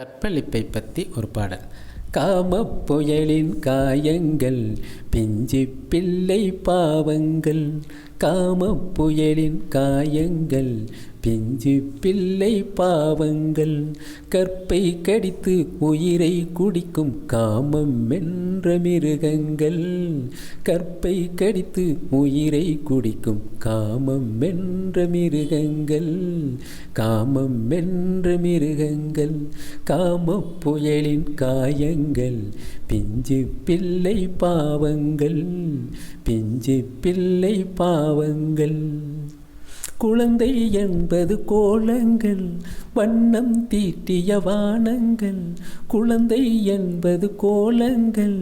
கற்பழிப்பை பற்றி ஒரு பாடல். காம புயலின் காயங்கள் பிஞ்சி பிள்ளை பாவங்கள் காம புயலின் காயங்கள் பிஞ்சு பிள்ளை பாவங்கள் கற்பை கடித்து உயிரை குடிக்கும் காமம் என்ற மிருகங்கள் கற்பை கடித்து உயிரை குடிக்கும் காமம் என்ற மிருகங்கள் காமம் என்ற மிருகங்கள் காம புயலின் காயங்கள் பிஞ்சு பிள்ளை பாவங்கள். பாவங்கள் பிஞ்சு பிள்ளை பாவங்கள். குழந்தை என்பது கோலங்கள் வண்ணம் தீட்டிய வானங்கள். குழந்தை என்பது கோலங்கள்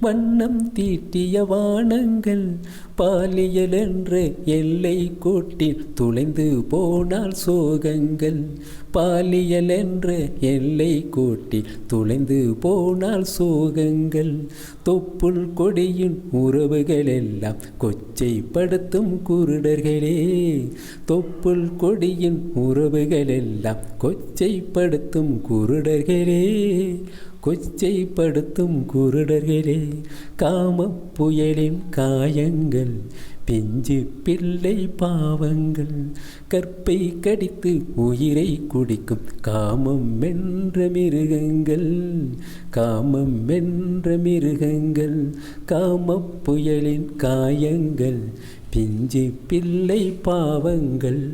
வண்ணம் தீட்டிய வானங்கள். பாலியல் என்ற எல்லை கோட்டில் துளைந்து போனால் சோகங்கள். பாலியல் என்ற எல்லை கோட்டில் துளைந்து போனால் சோகங்கள். தொப்புள் கொடியின் உறவுகள் எல்லாம் கொச்சைப்படுத்தும் குருடர்களே. தொப்புள் கொடியின் உறவுகள் எல்லாம் கொச்சைப்படுத்தும் குருடர்களே. கொச்சைப்படுத்தும் குருடர்களே காம புயலின் காயங்கள் பிஞ்சு பிள்ளை பாவங்கள் கற்பை கடித்து உயிரை குடிக்கும் காமம் என்ற மிருகங்கள் காமம் என்ற மிருகங்கள் காம புயலின் காயங்கள் பிஞ்சு பிள்ளை பாவங்கள்.